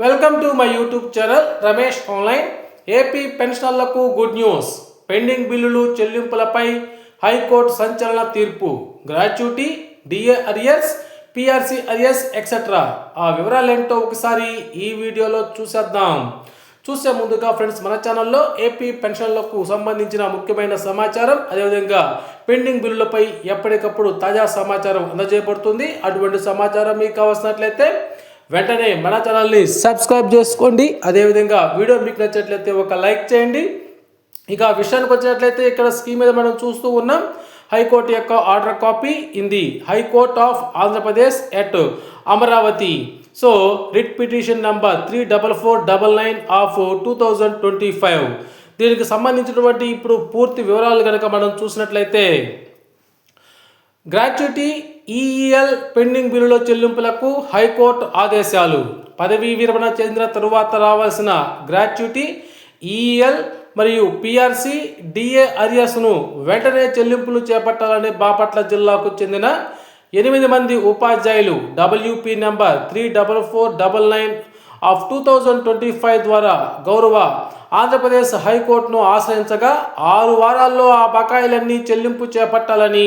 Welcome to my YouTube channel Ramesh online AP పెన్షనర్లకు good news pending బిల్లులు చెల్లింపులపై high court సంచలన తీర్పు. Gratuity DA arrears PRC arrears etcetera ఆ వివరాలు ఏంటో ఒకసారి ఈ వీడియోలో చూసేద్దాం. చూసే ముందుగా ఫ్రెండ్స్ మన ఛానల్లో ఏపీ పెన్షన్లకు సంబంధించిన ముఖ్యమైన సమాచారం అదేవిధంగా పెండింగ్ బిల్లులపై ఎప్పటికప్పుడు తాజా సమాచారం అందజేయబడుతుంది. అటువంటి సమాచారం మీకు కావాల్సినట్లయితే వెంటనే మన ఛానల్ని సబ్స్క్రైబ్ చేసుకోండి. అదేవిధంగా వీడియో మీకు నచ్చినట్లయితే ఒక లైక్ చేయండి. ఇక విషయానికి వచ్చినట్లయితే ఇక్కడ స్కీమ్ మీద మనం చూస్తూ ఉన్నాం. హైకోర్టు యొక్క ఆర్డర్ కాపీ ఇంది high court of Andhra Pradesh at Amaravati. So writ petition number three double four double nine of two thousand twenty five. దీనికి సంబంధించినటువంటి ఇప్పుడు పూర్తి వివరాలు కనుక మనం చూసినట్లయితే గ్రాట్యుటీ ఈఈఎల్ పెండింగ్ బిల్లుల చెల్లింపులకు హైకోర్టు ఆదేశాలు. పదవీ విరమణ చెందిన తరువాత రావాల్సిన గ్రాట్యుటీ ఈఎల్ మరియు పిఆర్సి డిఏ అరియస్ను వెంటనే చెల్లింపులు చేపట్టాలని బాపట్ల జిల్లాకు చెందిన ఎనిమిది మంది ఉపాధ్యాయులు WP number three double four double nine of two thousand twenty five ద్వారా గౌరవ ఆంధ్రప్రదేశ్ హైకోర్టును ఆశ్రయించగా ఆరు వారాల్లో ఆ బకాయిలన్నీ చెల్లింపు చేపట్టాలని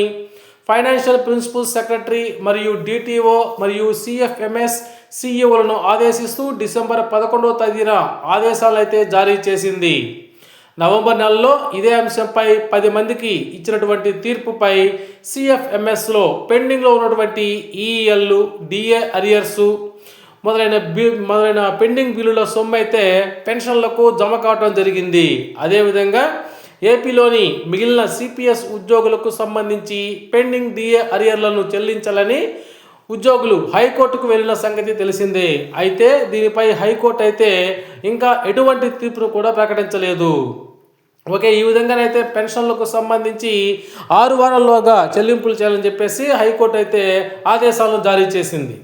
ఫైనాన్షియల్ ప్రిన్సిపల్ సెక్రటరీ మరియు డిటిఓ మరియు సిఎఫ్ఎంఎస్ సిఇఓలను ఆదేశిస్తూ డిసెంబర్ పదకొండవ తేదీన ఆదేశాలు అయితే జారీ చేసింది. నవంబర్ నెలలో ఇదే అంశంపై పది మందికి ఇచ్చినటువంటి తీర్పుపై సిఎఫ్ఎంఎస్లో పెండింగ్లో ఉన్నటువంటి ఈఎల్లు డిఏ అరియర్సు మొదలైన బి మొదలైన పెండింగ్ బిల్లుల సొమ్ము అయితే పెన్షన్లకు జమ కావడం జరిగింది. అదేవిధంగా ఏపీలోని మిగిలిన సిపిఎస్ ఉద్యోగులకు సంబంధించి పెండింగ్ డిఏ అరియర్లను చెల్లించాలని ఉద్యోగులు హైకోర్టుకు వెళ్ళిన సంగతి తెలిసిందే. అయితే దీనిపై హైకోర్టు అయితే ఇంకా ఎటువంటి తీర్పును కూడా ప్రకటించలేదు. ఓకే ఈ విధంగానైతే పెన్షన్లకు సంబంధించి ఆరు వారాల్లోగా చెల్లింపులు చేయాలని చెప్పేసి హైకోర్టు అయితే ఆదేశాలను జారీ చేసింది.